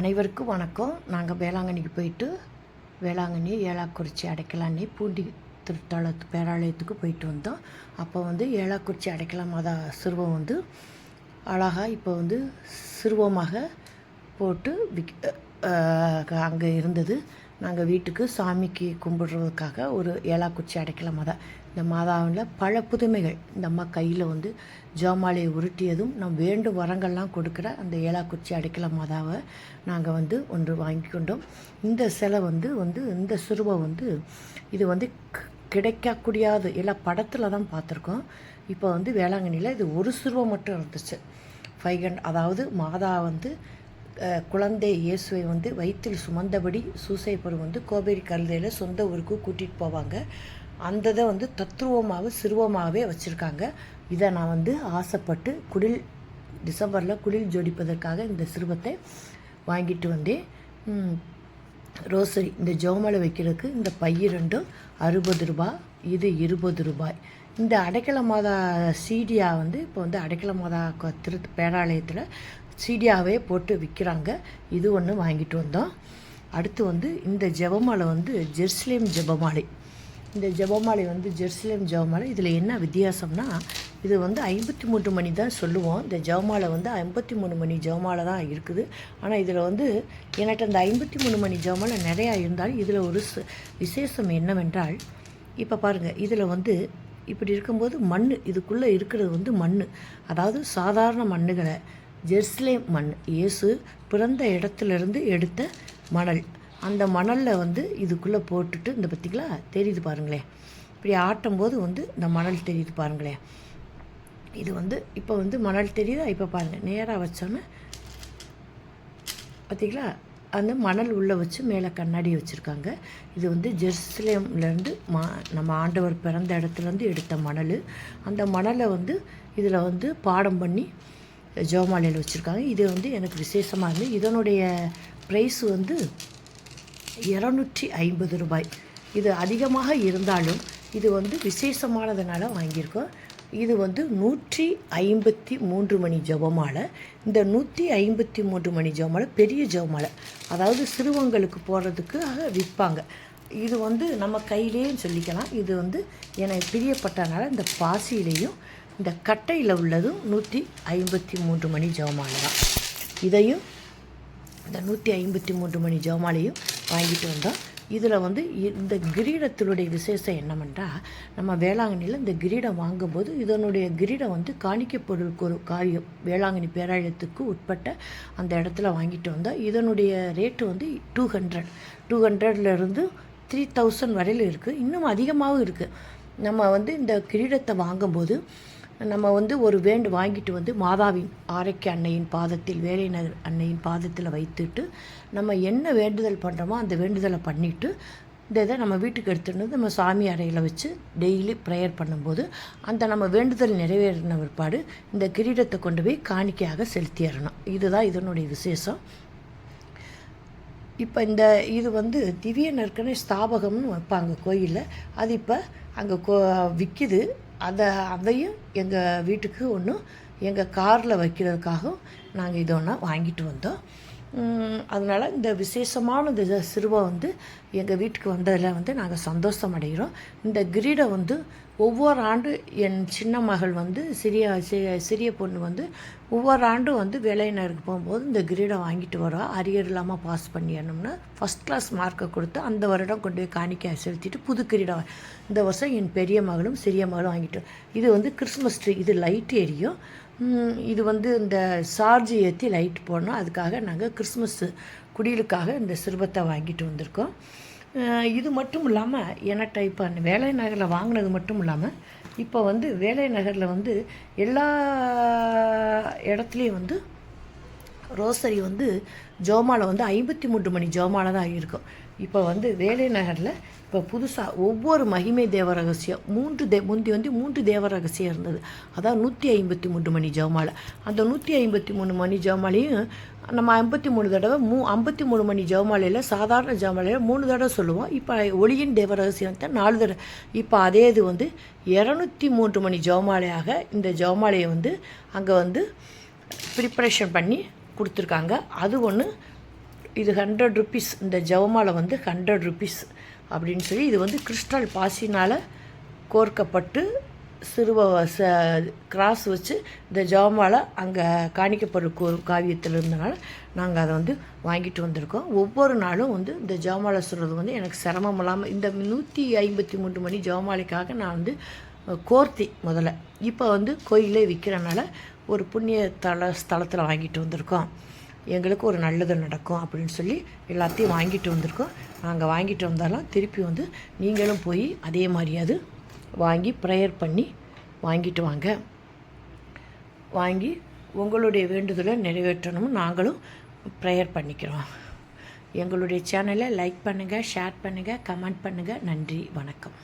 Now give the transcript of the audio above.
அனைவருக்கும் வணக்கம். நாங்கள் வேளாங்கண்ணிக்கு போயிட்டு வேளாங்கண்ணி ஏலாக்குறிச்சி அடைக்கலாண்ணி பூண்டி திருத்தலத்து பேராலயத்துக்கு போயிட்டு வந்தோம். அப்போ வந்து ஏலாக்குறிச்சி அடைக்கலாம் மாதா சிறுவம் வந்து அழகாக இப்போ வந்து சிறுவமாக போட்டு விக் அங்கே இருந்தது. நாங்கள் வீட்டுக்கு சாமிக்கு கும்பிடுறதுக்காக ஒரு ஏலாக்குச்சி அடைக்கல மாதா இந்த மாதாவில் பல புதுமைகள் இந்த அம்மா கையில் வந்து ஜோமாலையை உருட்டியதும் நம் வேண்டும் வரங்கள்லாம் கொடுக்குற அந்த ஏலாக்குச்சி அடைக்கல மாதாவை நாங்கள் வந்து ஒன்று வாங்கி கொண்டோம். இந்த சிலை வந்து வந்து இந்த சிறுவை வந்து இது வந்து கிடைக்கக்கூடியாது. எல்லா எல்லாம் படத்தில் தான் பார்த்துருக்கோம். இப்போ வந்து வேளாங்கண்ணியில் இது ஒரு சுருவம் மட்டும் இருந்துச்சு. ஃபைவ் ஹண்ட் அதாவது மாதா வந்து குழந்தை இயேசுவை வந்து வயிற்றில் சுமந்தபடி சூசைப்பர் வந்து கோபேரி கழுதையில் சொந்த ஊருக்கு கூட்டிகிட்டு போவாங்க. அந்த இதை வந்து தத்ருவமாக சிறுவமாகவே வச்சுருக்காங்க. இதை நான் வந்து ஆசைப்பட்டு குடில் டிசம்பரில் குடில் ஜோடிப்பதற்காக இந்த சிறுவத்தை வாங்கிட்டு வந்தேன். ரோசரி இந்த ஜோமலை வைக்கிறதுக்கு இந்த பை ரெண்டும் அறுபது ரூபாய் இது இருபது ரூபாய். இந்த அடைக்கல மாதா சீடியா வந்து இப்போ வந்து அடைக்கல மாதா திரு பேராலயத்தில் சீடியாவே போட்டு விற்கிறாங்க இது ஒன்று வாங்கிட்டு வந்தோம். அடுத்து வந்து இந்த ஜெபமாலை வந்து ஜெருசலேம் ஜெபமாலை. இந்த ஜபமாலை வந்து ஜெருசலேம் ஜெபமாலை. இதில் என்ன வித்தியாசம்னா இது வந்து ஐம்பத்தி மூன்று மணி தான் சொல்லுவோம். இந்த ஜெபமாலை வந்து ஐம்பத்தி மூணு மணி ஜவமாலை தான் இருக்குது. ஆனால் இதில் வந்து எனக்கு அந்த ஐம்பத்தி மூணு மணி ஜெபமாலை நிறையா இருந்தாலும் இதில் ஒரு விசேஷம் என்னவென்றால் இப்போ பாருங்கள் இதில் வந்து இப்படி இருக்கும்போது மண் இதுக்குள்ளே இருக்கிறது வந்து மண் அதாவது சாதாரண மண்ணுகளை ஜெர்ஸ்லேம் மண் இயேசு பிறந்த இடத்துலேருந்து எடுத்த மணல். அந்த மணலில் வந்து இதுக்குள்ளே போட்டுட்டு இந்த பார்த்திங்களா தெரியுது பாருங்களேன் இப்படி ஆட்டும்போது வந்து இந்த மணல் தெரியுது பாருங்களேன் இது வந்து இப்போ வந்து மணல் தெரியுதா? இப்போ பாருங்கள் நேராக வச்சோன்னே பார்த்திங்களா அந்த மணல் உள்ளே வச்சு மேலே கண்ணாடி வச்சுருக்காங்க. இது வந்து ஜெருசலேம்லேருந்து மா நம்ம ஆண்டவர் பிறந்த இடத்துலேருந்து எடுத்த மணல். அந்த மணலை வந்து இதில் வந்து பாடம் பண்ணி ஜோமாலையில் வச்சுருக்காங்க. இது வந்து எனக்கு விசேஷமாக இருந்து இதனுடைய ப்ரைஸ் வந்து இரநூற்றி ஐம்பது ரூபாய். இது அதிகமாக இருந்தாலும் இது வந்து விசேஷமானதுனால வாங்கியிருக்கோம். இது வந்து நூற்றி ஐம்பத்தி மூன்று மணி ஜெபமாலை. இந்த நூற்றி ஐம்பத்தி மூன்று மணி ஜெபமாலை பெரிய ஜெபமாலை. அதாவது சிறுவங்களுக்கு போடுறதுக்கு விற்பாங்க. இது வந்து நம்ம கையிலேயும் சொல்லிக்கலாம். இது வந்து எனக்கு பிரியப்பட்டனால இந்த பாசியிலையும் இந்த கட்டையில் உள்ளதும் நூற்றி ஐம்பத்தி மூன்று மணி ஜெபமாலை தான். இதையும் இந்த நூற்றி ஐம்பத்தி மூன்று மணி ஜெபமாலையும் வாங்கிட்டு வந்தோம். இதில் வந்து இந்த கிரீடத்தினுடைய விசேஷம் என்னவென்றால் நம்ம வேளாங்கண்ணியில் இந்த கிரீடம் வாங்கும்போது இதனுடைய கிரீடம் வந்து காணிக்க பொருளுக்கு ஒரு காரியம் வேளாங்கண்ணி பேராலயத்துக்கு உட்பட்ட அந்த இடத்துல வாங்கிட்டு வந்தோம். இதனுடைய ரேட்டு வந்து டூ ஹண்ட்ரட் டூ ஹண்ட்ரட்லேருந்து த்ரீ தௌசண்ட் வரையில் இருக்குது இன்னும் அதிகமாகவும் இருக்குது நம்ம வந்து இந்த கிரீடத்தை வாங்கும்போது நம்ம வந்து ஒரு வேண்டு வாங்கிட்டு வந்து மாதாவின் ஆரோக்கிய அன்னையின் பாதத்தில் வேலைநகர் அன்னையின் பாதத்தில் வைத்துட்டு நம்ம என்ன வேண்டுதல் பண்ணுறோமோ அந்த வேண்டுதலை பண்ணிவிட்டு இந்த இதை நம்ம வீட்டுக்கு எடுத்துகிட்டு வந்து நம்ம சாமி அறையில் வச்சு டெய்லி ப்ரேயர் பண்ணும்போது அந்த நம்ம வேண்டுதல் நிறைவேறின பிற்பாடு இந்த கிரீடத்தை கொண்டு போய் காணிக்கையாக செலுத்திடணும் இதுதான் இதனுடைய விசேஷம். இப்போ இந்த இது வந்து திவ்ய நற்கனை ஸ்தாபகம்னு வைப்பாங்க கோயிலில். அது இப்போ அங்கே கோ விற்கிது அதை அதையும் எங்கள் வீட்டுக்கு ஒன்றும் எங்கள் காரில் வைக்கிறதுக்காகவும் நாங்கள் இது ஒன்றா வாங்கிட்டு வந்தோம். அதனால் இந்த விசேஷமான இந்த சிறுவை வந்து எங்கள் வீட்டுக்கு வந்ததில் வந்து நாங்கள் சந்தோஷம் அடைகிறோம் இந்த கிரீடை வந்து ஒவ்வொரு ஆண்டு என் சின்ன மகள் வந்து சிறிய சிறிய பொண்ணு வந்து ஒவ்வொரு ஆண்டும் வந்து வேலையினருக்கு போகும்போது இந்த கிரீடை வாங்கிட்டு வரோம் அரியர் இல்லாமல் பாஸ் பண்ணிடணும்னு ஃபஸ்ட் கிளாஸ் மார்க்கை கொடுத்து அந்த வருடம் கொண்டு போய் காணிக்கை செலுத்திட்டு புது கிரீடம் இந்த வருஷம் என் பெரிய மகளும் சிறிய மகளும் வாங்கிட்டு இது வந்து கிறிஸ்மஸ் ட்ரீ இது லைட் எரியும் இது வந்து இந்த சார்ஜ் ஏற்றி லைட் போடணும். அதுக்காக நாங்கள் கிறிஸ்மஸ் குடிலுக்காக இந்த சிறுபத்தை வாங்கிட்டு வந்திருக்கோம். இது மட்டும் இல்லாமல் என்கிட்ட இப்போ வேலை நகரில் வாங்கினது மட்டும் இல்லாமல் இப்போ வந்து வேலை நகரில் வந்து எல்லா இடத்துலையும் வந்து ரோசரி வந்து ஜோமாலை வந்து ஐம்பத்தி மூன்று மணி ஜோமாலை தான் இருக்கும் இப்போ வந்து வேலை நகரில் இப்போ புதுசாக ஒவ்வொரு மகிமை தேவ ரகசியம். மூன்று தே முந்தி வந்து மூன்று தேவ ரகசியம் இருந்தது. அதான் நூற்றி ஐம்பத்தி மூன்று மணி ஜவமாலை அந்த நூற்றி ஐம்பத்தி மூணு மணி ஜவமாலையும் நம்ம ஐம்பத்தி மூணு தடவை மூ ஐம்பத்தி மூணு மணி ஜெபமாலையில் சாதாரண ஜவமாலையில் மூணு தடவை சொல்லுவோம். இப்போ ஒளியின் தேவ ரகசியத்தை நாலு தடவை. இப்போ அதே இது வந்து இரநூத்தி மூன்று மணி ஜவமாலையாக இந்த ஜவமாலையை வந்து அங்கே வந்து ப்ரிப்பரேஷன் பண்ணி கொடுத்துருக்காங்க. அது ஒன்று இது ஹண்ட்ரட் ருபீஸ் இந்த ஜவமாலை வந்து ஹண்ட்ரட் ருபீஸ் அப்படின்னு சொல்லி இது வந்து கிறிஸ்டல் பாசினால் கோர்க்கப்பட்டு சிறுவ ச கிராஸ் வச்சு இந்த ஜவமாலை அங்கே காணிக்கப்படுற கோ காவியத்தில் இருந்தனால நாங்கள் அதை வந்து வாங்கிட்டு வந்திருக்கோம். ஒவ்வொரு நாளும் வந்து இந்த ஜவமாலை சுடுறது வந்து எனக்கு சிரமம் இல்லாமல் இந்த நூற்றி ஐம்பத்தி மூன்று மணி ஜவமாலைக்காக நான் வந்து கோர்த்தி முதல்ல. இப்போ வந்து கோயிலே விற்கிறனால ஒரு புண்ணிய தல ஸ்தலத்தில் வாங்கிட்டு வந்திருக்கோம். எங்களுக்கு ஒரு நல்லது நடக்கும் அப்படின்னு சொல்லி எல்லாத்தையும் வாங்கிட்டு வந்திருக்கோம். நாங்கள் வாங்கிட்டு வந்தாலும் திருப்பி வந்து நீங்களும் போய் அதே மாதிரியாவது வாங்கி ப்ரேயர் பண்ணி வாங்கிட்டு வாங்க. வாங்கி உங்களுடைய வேண்டுதலை நிறைவேற்றணும்னு நாங்களும் ப்ரேயர் பண்ணிக்கிறோம். எங்களுடைய சேனலை லைக் பண்ணுங்கள் ஷேர் பண்ணுங்கள் கமெண்ட் பண்ணுங்கள் நன்றி வணக்கம்.